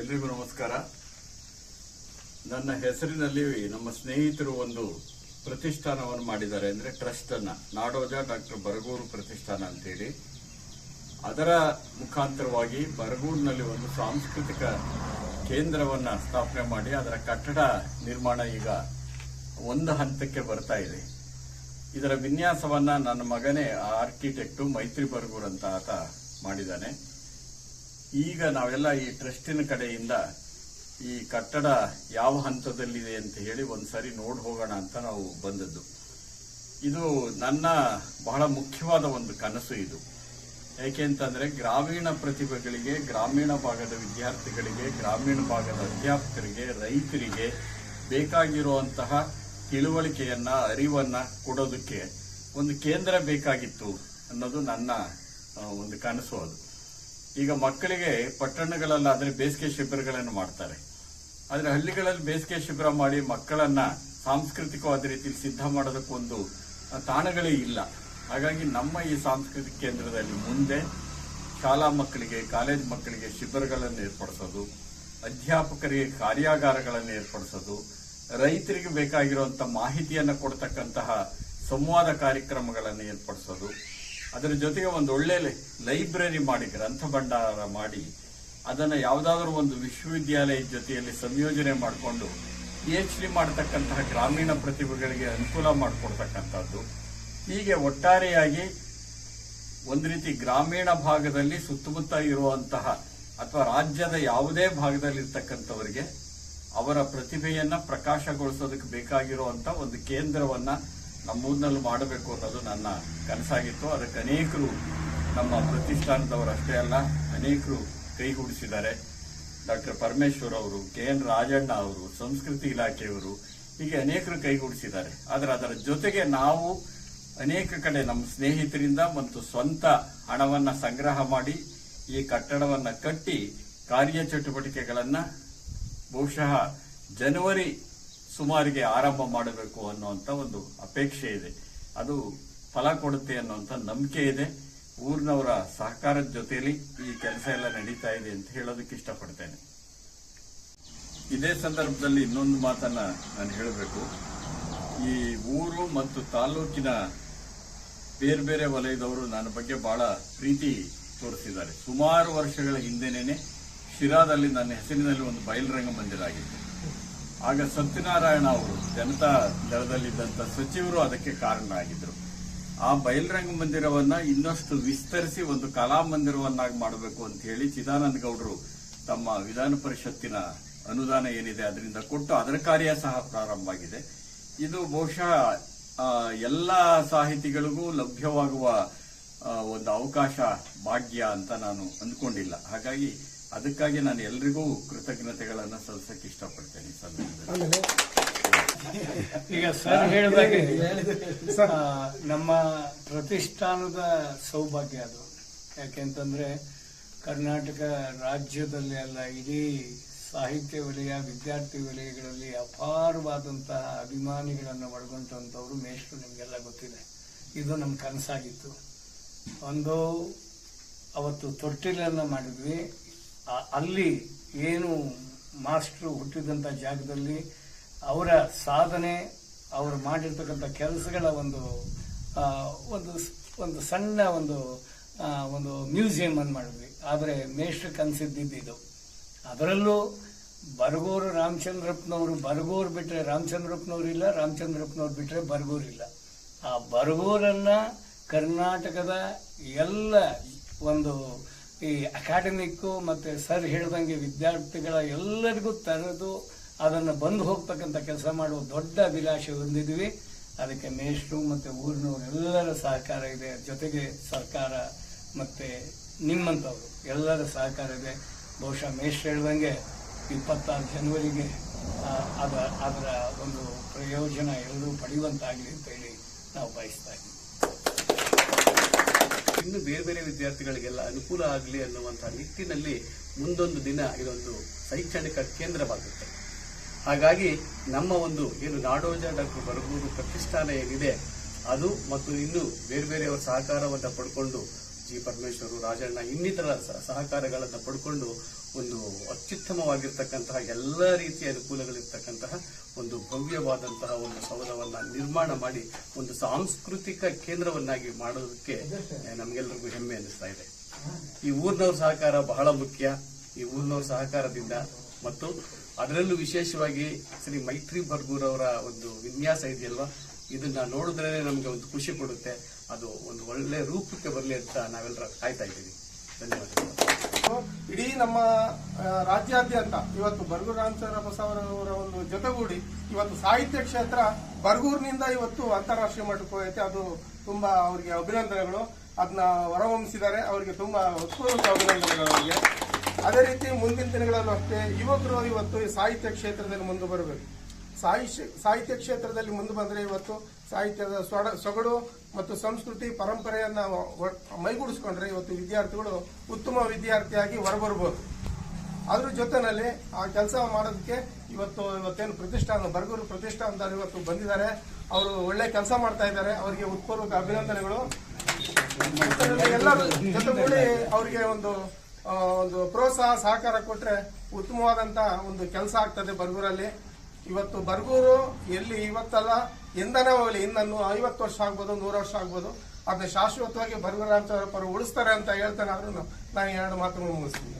ಎಲ್ರಿಗೂ ನಮಸ್ಕಾರ. ನನ್ನ ಹೆಸರಿನಲ್ಲಿ ನಮ್ಮ ಸ್ನೇಹಿತರು ಒಂದು ಪ್ರತಿಷ್ಠಾನವನ್ನು ಮಾಡಿದ್ದಾರೆ ಅಂದರೆ ಟ್ರಸ್ಟ್ ಅನ್ನ, ನಾಡೋಜ ಡಾಕ್ಟರ್ ಬರಗೂರು ಪ್ರತಿಷ್ಠಾನ ಅಂತೇಳಿ. ಅದರ ಮುಖಾಂತರವಾಗಿ ಬರಗೂರಿನಲ್ಲಿ ಒಂದು ಸಾಂಸ್ಕೃತಿಕ ಕೇಂದ್ರವನ್ನ ಸ್ಥಾಪನೆ ಮಾಡಿ ಅದರ ಕಟ್ಟಡ ನಿರ್ಮಾಣ ಈಗ ಒಂದು ಹಂತಕ್ಕೆ ಬರ್ತಾ ಇದೆ. ಇದರ ವಿನ್ಯಾಸವನ್ನ ನನ್ನ ಮಗನೇ ಆರ್ಕಿಟೆಕ್ಟು ಮೈತ್ರಿ ಬರಗೂರ್ ಅಂತ ಆತ ಮಾಡಿದ್ದಾನೆ. ಈಗ ನಾವೆಲ್ಲ ಈ ಟ್ರಸ್ಟಿನ ಕಡೆಯಿಂದ ಈ ಕಟ್ಟಡ ಯಾವ ಹಂತದಲ್ಲಿದೆ ಅಂತ ಹೇಳಿ ಒಂದ್ಸರಿ ನೋಡಿ ಹೋಗೋಣ ಅಂತ ನಾವು ಬಂದದ್ದು. ಇದು ನನ್ನ ಬಹಳ ಮುಖ್ಯವಾದ ಒಂದು ಕನಸು ಇದು. ಯಾಕೆ ಅಂತಂದ್ರೆ ಗ್ರಾಮೀಣ ಪ್ರತಿಭೆಗಳಿಗೆ, ಗ್ರಾಮೀಣ ಭಾಗದ ವಿದ್ಯಾರ್ಥಿಗಳಿಗೆ, ಗ್ರಾಮೀಣ ಭಾಗದ ಅಧ್ಯಾಪಕರಿಗೆ, ರೈತರಿಗೆ ಬೇಕಾಗಿರುವಂತಹ ತಿಳುವಳಿಕೆಯನ್ನ, ಅರಿವನ್ನ ಕೊಡೋದಕ್ಕೆ ಒಂದು ಕೇಂದ್ರ ಬೇಕಾಗಿತ್ತು ಅನ್ನೋದು ನನ್ನ ಒಂದು ಕನಸು ಅದು. ಈಗ ಮಕ್ಕಳಿಗೆ ಪಟ್ಟಣಗಳಲ್ಲಾದರೆ ಬೇಸಿಗೆ ಶಿಬಿರಗಳನ್ನು ಮಾಡ್ತಾರೆ. ಆದರೆ ಹಳ್ಳಿಗಳಲ್ಲಿ ಬೇಸಿಗೆ ಶಿಬಿರ ಮಾಡಿ ಮಕ್ಕಳನ್ನ ಸಾಂಸ್ಕೃತಿಕವಾದ ರೀತಿಯಲ್ಲಿ ಸಿದ್ಧ ಮಾಡೋದಕ್ಕೊಂದು ತಾಣಗಳೇ ಇಲ್ಲ. ಹಾಗಾಗಿ ನಮ್ಮ ಈ ಸಾಂಸ್ಕೃತಿಕ ಕೇಂದ್ರದಲ್ಲಿ ಮುಂದೆ ಶಾಲಾ ಮಕ್ಕಳಿಗೆ, ಕಾಲೇಜ್ ಮಕ್ಕಳಿಗೆ ಶಿಬಿರಗಳನ್ನು ಏರ್ಪಡಿಸೋದು, ಅಧ್ಯಾಪಕರಿಗೆ ಕಾರ್ಯಾಗಾರಗಳನ್ನು ಏರ್ಪಡಿಸೋದು, ರೈತರಿಗೆ ಬೇಕಾಗಿರುವಂತ ಮಾಹಿತಿಯನ್ನು ಕೊಡತಕ್ಕಂತಹ ಸಂವಾದ ಕಾರ್ಯಕ್ರಮಗಳನ್ನು ಏರ್ಪಡಿಸೋದು ಅದರ ಜೊತೆಗೆ ಒಂದು ಒಳ್ಳೆ ಲೈಬ್ರರಿ ಮಾಡಿ, ಗ್ರಂಥ ಭಂಡಾರ ಮಾಡಿ, ಅದನ್ನು ಯಾವುದಾದ್ರೂ ಒಂದು ವಿಶ್ವವಿದ್ಯಾಲಯದ ಜೊತೆಯಲ್ಲಿ ಸಂಯೋಜನೆ ಮಾಡಿಕೊಂಡು ಪಿ ಎಚ್ ಡಿ ಮಾಡತಕ್ಕಂತಹ ಗ್ರಾಮೀಣ ಪ್ರತಿಭೆಗಳಿಗೆ ಅನುಕೂಲ ಮಾಡಿಕೊಡ್ತಕ್ಕಂಥದ್ದು. ಹೀಗೆ ಒಟ್ಟಾರೆಯಾಗಿ ಒಂದು ರೀತಿ ಗ್ರಾಮೀಣ ಭಾಗದಲ್ಲಿ ಸುತ್ತಮುತ್ತ ಇರುವಂತಹ ಅಥವಾ ರಾಜ್ಯದ ಯಾವುದೇ ಭಾಗದಲ್ಲಿರ್ತಕ್ಕಂಥವರಿಗೆ ಅವರ ಪ್ರತಿಭೆಯನ್ನು ಪ್ರಕಾಶಗೊಳಿಸೋದಕ್ಕೆ ಬೇಕಾಗಿರುವಂಥ ಒಂದು ಕೇಂದ್ರವನ್ನ ನಮ್ಮೂರಿನಲ್ಲಿ ಮಾಡಬೇಕು ಅನ್ನೋದು ನನ್ನ ಕನಸಾಗಿತ್ತು. ಅದಕ್ಕೆ ಅನೇಕರು ನಮ್ಮ ಪ್ರತಿಷ್ಠಾನದವರು ಅಷ್ಟೇ ಅಲ್ಲ, ಅನೇಕರು ಕೈಗೂಡಿಸಿದ್ದಾರೆ ಡಾಕ್ಟರ್ ಪರಮೇಶ್ವರ್ ಅವರು, ಕೆ ಎನ್ ರಾಜಣ್ಣ ಅವರು, ಸಂಸ್ಕೃತಿ ಇಲಾಖೆಯವರು ಹೀಗೆ ಅನೇಕರು ಕೈಗೂಡಿಸಿದ್ದಾರೆ ಆದರೆ ಅದರ ಜೊತೆಗೆ ನಾವು ಅನೇಕ ಕಡೆ ನಮ್ಮ ಸ್ನೇಹಿತರಿಂದ ಮತ್ತು ಸ್ವಂತ ಹಣವನ್ನು ಸಂಗ್ರಹ ಮಾಡಿ ಈ ಕಟ್ಟಡವನ್ನು ಕಟ್ಟಿ ಕಾರ್ಯಚಟುವಟಿಕೆಗಳನ್ನ ಬಹುಶಃ ಜನವರಿ ಸುಮಾರಿಗೆ ಆರಂಭ ಮಾಡಬೇಕು ಅನ್ನುವಂತ ಒಂದು ಅಪೇಕ್ಷೆ ಇದೆ. ಅದು ಫಲ ಕೊಡುತ್ತೆ ಅನ್ನುವಂತ ನಂಬಿಕೆ ಇದೆ. ಊರಿನವರ ಸಹಕಾರದ ಜೊತೆಯಲ್ಲಿ ಈ ಕೆಲಸ ಎಲ್ಲ ನಡೀತಾ ಇದೆ ಅಂತ ಹೇಳೋದಕ್ಕೆ ಇಷ್ಟಪಡ್ತೇನೆ. ಇದೇ ಸಂದರ್ಭದಲ್ಲಿ ಇನ್ನೊಂದು ಮಾತನ್ನ ನಾನು ಹೇಳಬೇಕು. ಈ ಊರು ಮತ್ತು ತಾಲೂಕಿನ ಬೇರೆ ಬೇರೆ ವಲಯದವರು ನನ್ನ ಬಗ್ಗೆ ಬಹಳ ಪ್ರೀತಿ ತೋರಿಸಿದ್ದಾರೆ. ಸುಮಾರು ವರ್ಷಗಳ ಹಿಂದೆನೇ ಶಿರಾದಲ್ಲಿ ನನ್ನ ಹೆಸರಿನಲ್ಲಿ ಒಂದು ಬಯಲುರಂಗ ಮಂದಿರ ಆಗಿತ್ತು. ಆಗ ಸತ್ಯನಾರಾಯಣ ಅವರು ಜನತಾ ದಳದಲ್ಲಿದ್ದಂಥ ಸಚಿವರು ಅದಕ್ಕೆ ಕಾರಣ ಆಗಿದ್ರು. ಆ ಬಯಲ್ರಂಗ ಮಂದಿರವನ್ನ ಇನ್ನಷ್ಟು ವಿಸ್ತರಿಸಿ ಒಂದು ಕಲಾ ಮಂದಿರವನ್ನಾಗಿ ಮಾಡಬೇಕು ಅಂತ ಹೇಳಿ ಚಿದಾನಂದ ಗೌಡರು ತಮ್ಮ ವಿಧಾನ ಪರಿಷತ್ತಿನ ಅನುದಾನ ಏನಿದೆ ಅದರಿಂದ ಕೊಟ್ಟು ಅದರ ಕಾರ್ಯ ಸಹ ಪ್ರಾರಂಭ ಆಗಿದೆ. ಇದು ಬಹುಶಃ ಎಲ್ಲ ಸಾಹಿತಿಗಳಿಗೂ ಲಭ್ಯವಾಗುವ ಒಂದು ಅವಕಾಶ, ಭಾಗ್ಯ ಅಂತ ನಾನು ಅಂದ್ಕೊಂಡಿಲ್ಲ. ಹಾಗಾಗಿ ಅದಕ್ಕಾಗಿ ನಾನು ಎಲ್ರಿಗೂ ಕೃತಜ್ಞತೆಗಳನ್ನು ಸಲ್ಲಿಸಕ್ಕೆ ಇಷ್ಟಪಡ್ತೇನೆ ಈ ಸಂದರ್ಭದಲ್ಲಿ. ಈಗ ಸರ್ ಹೇಳಿದಾಗೆ ನಮ್ಮ ಪ್ರತಿಷ್ಠಾನದ ಸೌಭಾಗ್ಯ ಅದು. ಯಾಕೆಂತಂದ್ರೆ ಕರ್ನಾಟಕ ರಾಜ್ಯದಲ್ಲಿ ಅಲ್ಲ ಇಡೀ ಸಾಹಿತ್ಯ ವಲಯ ವಿದ್ಯಾರ್ಥಿ ವಲಯಗಳಲ್ಲಿ ಅಪಾರವಾದಂತಹ ಅಭಿಮಾನಿಗಳನ್ನು ಒಳಗೊಂಡಂಥವ್ರು ಮೇಷ್ಟ್ರು ನಿಮಗೆಲ್ಲ ಗೊತ್ತಿದೆ. ಇದು ನಮ್ಮ ಕನಸಾಗಿತ್ತು. ಒಂದು ಅವತ್ತು ತೊಟ್ಟಿಲನ್ನು ಮಾಡಿದ್ವಿ. ಅಲ್ಲಿ ಏನು ಮಾಸ್ಟ್ರು ಹುಟ್ಟಿದಂಥ ಜಾಗದಲ್ಲಿ ಅವರ ಸಾಧನೆ, ಅವರು ಮಾಡಿರ್ತಕ್ಕಂಥ ಕೆಲಸಗಳ ಒಂದು ಒಂದು ಒಂದು ಸಣ್ಣ ಒಂದು ಒಂದು ಮ್ಯೂಸಿಯಂ ಅನ್ನು ಮಾಡಿದ್ವಿ. ಆದರೆ ಮೇಷ್ಟ್ರ ಕನಸಿದ್ದಿದ್ದು ಅದರಲ್ಲೂ ಬರಗೂರು ರಾಮಚಂದ್ರಪ್ಪನವರು, ಬರಗೂರು ಬಿಟ್ಟರೆ ರಾಮಚಂದ್ರಪ್ಪನವ್ರು ಇಲ್ಲ, ರಾಮಚಂದ್ರಪ್ಪನವ್ರು ಬಿಟ್ಟರೆ ಬರಗೂರು ಇಲ್ಲ. ಆ ಬರಗೂರನ್ನು ಕರ್ನಾಟಕದ ಎಲ್ಲ ಒಂದು ಈ ಅಕಾಡೆಮಿಕ್ಕು ಮತ್ತೆ ಸರ್ ಹೇಳ್ದಂಗೆ ವಿದ್ಯಾರ್ಥಿಗಳ ಎಲ್ಲರಿಗೂ ತರೆದು ಅದನ್ನು ಬಂದು ಹೋಗ್ತಕ್ಕಂಥ ಕೆಲಸ ಮಾಡುವ ದೊಡ್ಡ ಅಭಿಲಾಷೆ ಹೊಂದಿದ್ವಿ. ಅದಕ್ಕೆ ಮೇಷ್ಟ್ರು ಮತ್ತೆ ಊರಿನವರು ಎಲ್ಲರ ಸಹಕಾರ ಇದೆ. ಜೊತೆಗೆ ಸರ್ಕಾರ ಮತ್ತೆ ನಿಮ್ಮಂಥವ್ರು ಎಲ್ಲರ ಸಹಕಾರ ಇದೆ. ಬಹುಶಃ ಮೇಷ್ಟ್ರು ಹೇಳ್ದಂಗೆ ಇಪ್ಪತ್ತಾರು ಜನವರಿಗೆ ಆ, ಅದ ಅದರ ಒಂದು ಪ್ರಯೋಜನ ಎಲ್ಲರೂ ಪಡೆಯುವಂತಾಗಲಿ ಅಂತ ಹೇಳಿ ನಾವು ಬಯಸ್ತಾ ಇದ್ದೀವಿ. ಇನ್ನು ಬೇರೆ ಬೇರೆ ವಿದ್ಯಾರ್ಥಿಗಳಿಗೆಲ್ಲ ಅನುಕೂಲ ಆಗಲಿ ಅನ್ನುವಂತಹ ನಿಟ್ಟಿನಲ್ಲಿ ಮುಂದೊಂದು ದಿನ ಇದೊಂದು ಶೈಕ್ಷಣಿಕ ಕೇಂದ್ರವಾಗುತ್ತೆ. ಹಾಗಾಗಿ ನಮ್ಮ ಒಂದು ಏನು ನಾಡೋಜ ಡಾಕ್ಟರ್ ಬರಗೂರು ಪ್ರತಿಷ್ಠಾನ ಏನಿದೆ, ಅದು ಮತ್ತು ಇನ್ನು ಬೇರೆ ಬೇರೆಯವರ ಸಹಕಾರವನ್ನು ಪಡ್ಕೊಂಡು ಜಿ ಪರಮೇಶ್ವರು, ರಾಜಣ್ಣ, ಇನ್ನಿತರ ಸಹಕಾರಗಳನ್ನು ಪಡ್ಕೊಂಡು ಒಂದು ಅತ್ಯುತ್ತಮವಾಗಿರ್ತಕ್ಕಂತಹ ಎಲ್ಲ ರೀತಿಯ ಅನುಕೂಲಗಳಿರ್ತಕ್ಕಂತಹ ಒಂದು ಭವ್ಯವಾದಂತಹ ಒಂದು ಸೌಧವನ್ನ ನಿರ್ಮಾಣ ಮಾಡಿ ಒಂದು ಸಾಂಸ್ಕೃತಿಕ ಕೇಂದ್ರವನ್ನಾಗಿ ಮಾಡೋದಕ್ಕೆ ನಮಗೆಲ್ಲರಿಗೂ ಹೆಮ್ಮೆ ಅನಿಸ್ತಾ ಇದೆ. ಈ ಊರಿನವ್ರ ಸಹಕಾರ ಬಹಳ ಮುಖ್ಯ. ಈ ಊರಿನವ್ರ ಸಹಕಾರದಿಂದ ಮತ್ತು ಅದರಲ್ಲೂ ವಿಶೇಷವಾಗಿ ಶ್ರೀ ಮೈತ್ರಿ ಬರ್ಗೂರ್ ಅವರ ಒಂದು ವಿನ್ಯಾಸ ಇದೆಯಲ್ವಾ? ಇದನ್ನ ನೋಡಿದ್ರೆ ನಮಗೆ ಒಂದು ಖುಷಿ ಕೊಡುತ್ತೆ. ಅದು ಒಂದು ಒಳ್ಳೆ ರೂಪಕ್ಕೆ ಬರಲಿ ಅಂತ ನಾವೆಲ್ಲರೂ ಕಾಯ್ತಾ ಇದ್ದೀವಿ. ಧನ್ಯವಾದಗಳು. ಇಡೀ ನಮ್ಮ ರಾಜ್ಯಾದ್ಯಂತ ಇವತ್ತು ಬರಗೂರು ರಾಮಚಂದ್ರ ಬಸವರವರ ಒಂದು ಜೊತೆಗೂಡಿ ಇವತ್ತು ಸಾಹಿತ್ಯ ಕ್ಷೇತ್ರ ಬರಗೂರಿನಿಂದ ಇವತ್ತು ಅಂತಾರಾಷ್ಟ್ರೀಯ ಮಟ್ಟಕ್ಕೆ ಹೋಗೈತೆ. ಅದು ತುಂಬಾ ಅವರಿಗೆ ಅಭಿನಂದನೆಗಳು. ಅದನ್ನ ಹೊರಹೊಮ್ಮಿಸಿದ್ದಾರೆ. ಅವರಿಗೆ ತುಂಬಾ ಹೃತ್ಪೂರ್ವಕ ಅಭಿನಂದನೆಗಳು ಅವರಿಗೆ. ಅದೇ ರೀತಿ ಮುಂದಿನ ದಿನಗಳಲ್ಲೂ ಅಷ್ಟೇ ಯುವಕರು ಇವತ್ತು ಸಾಹಿತ್ಯ ಕ್ಷೇತ್ರದಲ್ಲಿ ಮುಂದೆ ಬರಬೇಕು. ಸಾಹಿತ್ಯ ಸಾಹಿತ್ಯ ಕ್ಷೇತ್ರದಲ್ಲಿ ಮುಂದೆ ಬಂದರೆ ಇವತ್ತು ಸಾಹಿತ್ಯದ ಸೊಡ- ಸೊಗಡು ಮತ್ತು ಸಂಸ್ಕೃತಿ ಪರಂಪರೆಯನ್ನು ಮೈಗೂಡಿಸ್ಕೊಂಡ್ರೆ ಇವತ್ತು ವಿದ್ಯಾರ್ಥಿಗಳು ಉತ್ತಮ ವಿದ್ಯಾರ್ಥಿಯಾಗಿ ಹೊರಬರ್ಬೋದು. ಅದ್ರ ಜೊತೆನಲ್ಲಿ ಆ ಕೆಲಸ ಮಾಡೋದಕ್ಕೆ ಇವತ್ತು, ಇವತ್ತೇನು ಪ್ರತಿಷ್ಠಾನ ಬರ್ಗೂರು ಪ್ರತಿಷ್ಠಾನದವರು ಇವತ್ತು ಬಂದಿದ್ದಾರೆ. ಅವರು ಒಳ್ಳೆ ಕೆಲಸ ಮಾಡ್ತಾ ಇದ್ದಾರೆ. ಅವರಿಗೆ ಉತ್ಪೂರ್ವಕ ಅಭಿನಂದನೆಗಳು. ಎಲ್ಲರೂ ಜೊತೆಗೂಡಿ ಅವರಿಗೆ ಒಂದು ಒಂದು ಪ್ರೋತ್ಸಾಹ, ಸಹಕಾರ ಕೊಟ್ಟರೆ ಉತ್ತಮವಾದಂಥ ಒಂದು ಕೆಲಸ ಆಗ್ತದೆ ಬರ್ಗೂರಲ್ಲಿ. ಇವತ್ತು ಬರ್ಗೂರು, ಎಲ್ಲಿ ಇವತ್ತಲ್ಲ, ಇಂಧನ ಹೋಗಲಿ ಇನ್ನನ್ನು ಐವತ್ತು ವರ್ಷ ಆಗ್ಬೋದು, ನೂರು ವರ್ಷ ಆಗ್ಬೋದು. ಅದನ್ನ ಶಾಶ್ವತವಾಗಿ ಬರ್ಗೂರು ರಾಮಚಂದ್ರಪ್ಪ ಅವರು ಉಳಿಸ್ತಾರೆ ಅಂತ ಹೇಳ್ತಾನೆ ಆದ್ರೂ ನಾನು ಎರಡು ಮಾತುಗಳು ಮುಗಿಸ್ತೀನಿ.